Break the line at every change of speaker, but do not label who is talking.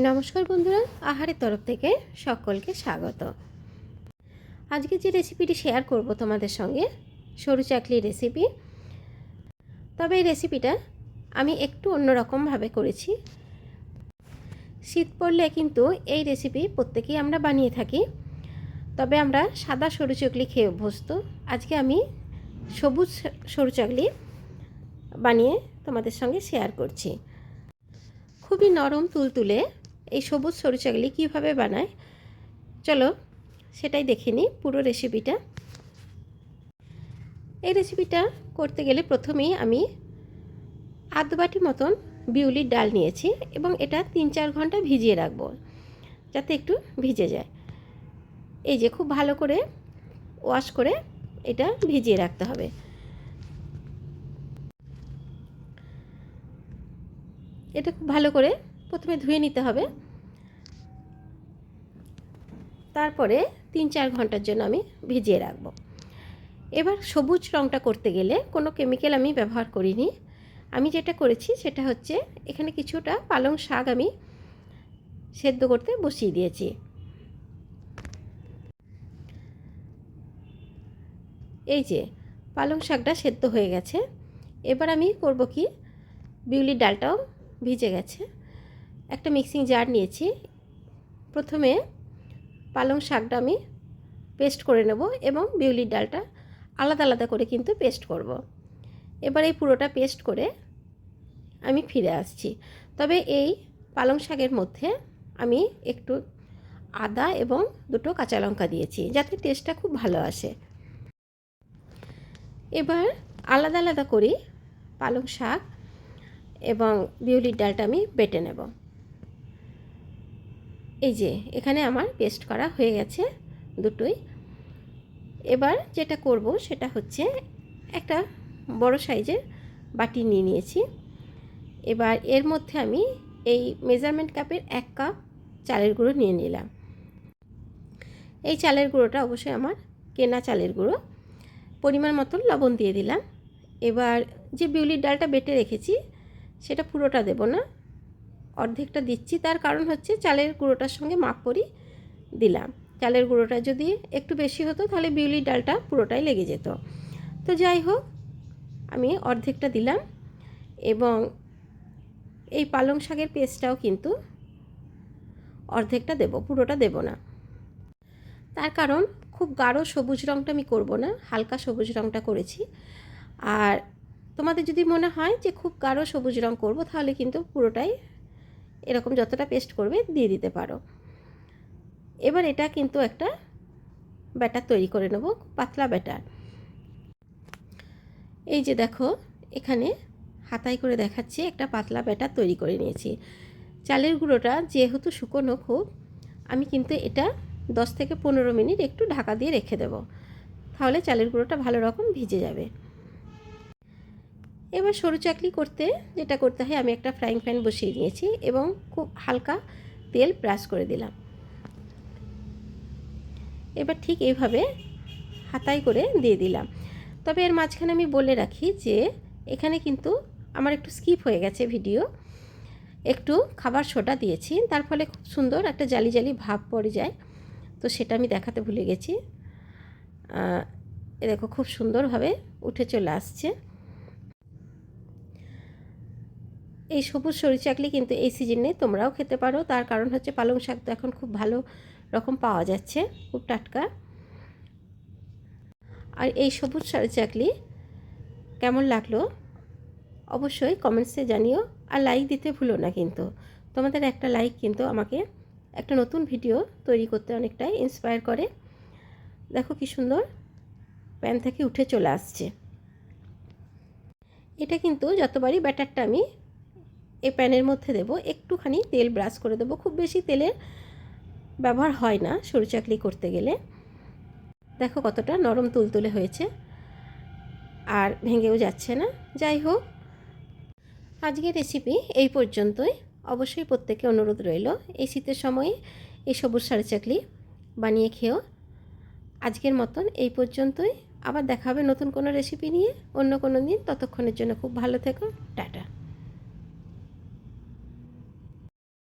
নমস্কার বন্ধুরা, আহারের তরফ থেকে সকলকে স্বাগত। আজকে যে রেসিপিটি শেয়ার করব তোমাদের সঙ্গে, সরু চাকলি রেসিপি তবে এই রেসিপিটা আমি একটু অন্যরকমভাবে করেছি। শীত পড়লে কিন্তু এই রেসিপি প্রত্যেকেই আমরা বানিয়ে থাকি। তবে আমরা সাদা সরু চাকলি খেয়ে অভ্যস্ত। আজকে আমি সবুজ সরু চাকলি বানিয়ে তোমাদের সঙ্গে শেয়ার করছি। খুবই নরম তুলতুলে এই সবুজ সরু চাকলি কীভাবে বানায়? চলো সেটাই দেখে নিই পুরো রেসিপিটা এই রেসিপিটা করতে গেলে প্রথমেই আমি আধ বাটি মতন বিউলির ডাল নিয়েছি এবং এটা তিন চার ঘণ্টা ভিজিয়ে রাখব, যাতে একটু ভিজে যায়। এই যে খুব ভালো করে ওয়াশ করে এটা ভিজিয়ে রাখতে হবে। এটা খুব ভালো করে প্রথমে ধুয়ে নিতে হবে। তারপরে তিন চার ঘণ্টার জন্য আমি ভিজিয়ে রাখব। এবার সবুজ রঙটা করতে গেলে কোনো কেমিক্যাল আমি ব্যবহার করিনি। আমি যেটা করেছি সেটা হচ্ছে এখানে কিছুটা পালং শাক আমি সেদ্ধ করতে বসিয়ে দিয়েছি। এই যে পালং শাকটা সেদ্ধ হয়ে গেছে। এবার আমি করব কি, বিউলির ডালটাও ভিজে গেছে। একটা মিক্সিং জার নিয়েছি। প্রথমে পালং শাকটা আমি পেস্ট করে নেব এবং বিউলির ডালটা আলাদা আলাদা করে কিন্তু পেস্ট করব। এবার এই পুরোটা পেস্ট করে আমি ফিরে আসছি। তবে এই পালং শাকের মধ্যে আমি একটু আদা এবং দুটো কাঁচা লঙ্কা দিয়েছি যাতে টেস্টটা খুব ভালো আসে। এবার আলাদা আলাদা করি পালং শাক এবং বিউলির ডালটা আমি বেটে নেব। এই যে, এখানে আমার পেস্ট করা হয়ে গেছে দুটোই। এবার যেটা করব সেটা হচ্ছে একটা বড় সাইজের বাটি নিয়ে নিয়েছি। এবার এর মধ্যে আমি এই মেজারমেন্ট কাপের এক কাপ চালের গুঁড়ো নিয়ে নিলাম। এই চালের গুঁড়োটা অবশ্যই আমার কেনা চালের গুঁড়ো। পরিমাণ মতন লবণ দিয়ে দিলাম। এবার যে বিউলির ডালটা বেটে রেখেছি, সেটা পুরোটা দেব না। অর্ধেকটা দিচ্ছি। তার কারণ হচ্ছে চালের গুঁড়োটার সঙ্গে মাপ করি দিলাম। চালের গুঁড়োটা যদি একটু বেশি হতো তাহলে বিউলির ডালটা পুরোটাই লেগে যেত। তো যাই হোক, আমি অর্ধেকটা দিলাম এবং এই পালং শাকের পেস্টটাও কিন্তু অর্ধেকটা দেব, পুরোটা দেব না। তার কারণ খুব গাঢ় সবুজ রঙটা আমি করব না, হালকা সবুজ রঙটা করেছি। আর তোমাদের যদি মনে হয় যে খুব গাঢ় সবুজ রঙ করব তাহলে কিন্তু পুরোটাই এরকম যতটা পেস্ট করবে দিয়ে দিতে পারো। এবার এটা কিন্তু একটা ব্যাটার তৈরি করে নেব, পাতলা ব্যাটার এই যে দেখো, এখানে হাতাই করে দেখাচ্ছি একটা পাতলা ব্যাটার তৈরি করে নিয়েছি। চালের গুঁড়োটা যেহেতু শুকনো খুব, আমি কিন্তু এটা দশ থেকে পনেরো মিনিট একটু ঢাকা দিয়ে রেখে দেব। তাহলে চালের গুঁড়োটা ভালো রকম ভিজে যাবে। এবার সরু চাকলি করতে যেটা করতে হয়, আমি একটা ফ্রাইং প্যান বসিয়ে নিয়েছি এবং খুব হালকা তেল ব্রাশ করে দিলাম। এবার ঠিক এইভাবে হাতাই করে দিয়ে দিলাম। তবে এর মাঝখানে আমি বলে রাখি যে, এখানে কিন্তু আমার একটু স্কিপ হয়ে গেছে ভিডিও একটু খাবার সোডা দিয়েছি, তার ফলে খুব সুন্দর একটা জালি জালি ভাব পড়ে যায়। তো সেটা আমি দেখাতে ভুলে গেছি। এ দেখো খুব সুন্দরভাবে উঠে চলে আসছে। এই সবুজ সরি চাকলি কিন্তু এই সিজনে তোমরাও খেতে পারো। তার কারণ হচ্ছে পালং শাক তো এখন খুব ভালো রকম পাওয়া যাচ্ছে, খুব টাটকা। আর এই সবুজ সরি চাকলি কেমন লাগল অবশ্যই কমেন্টসে জানিও, আর লাইক দিতে ভুলো না কিন্তু। তোমাদের একটা লাইক কিন্তু আমাকে একটা নতুন ভিডিও তৈরি করতে অনেকটাই ইন্সপায়ার করে। দেখো কি সুন্দর প্যান থেকে উঠে চলে আসছে। এটা কিন্তু যতবারই ব্যাটারটা আমি এই প্যানের মধ্যে দেব, একটুখানি তেল ব্রাশ করে দেবো। খুব বেশি তেলের ব্যবহার হয় না সরু চাকলি করতে গেলে। দেখো কতটা নরম তুলতুলে হয়েছে। আর ভেঙেও যাচ্ছে না। যাই হোক, আজকের রেসিপি এই পর্যন্তই। অবশ্যই প্রত্যেকে অনুরোধ রইল, এই শীতের সময়ে এই সবুজ সারি চাকলি বানিয়ে খেও। আজকের মতন এই পর্যন্তই। আবার দেখা হবে নতুন কোনো রেসিপি নিয়ে, অন্য কোনো দিন। ততক্ষণের জন্য খুব ভালো থেকো। টাটা।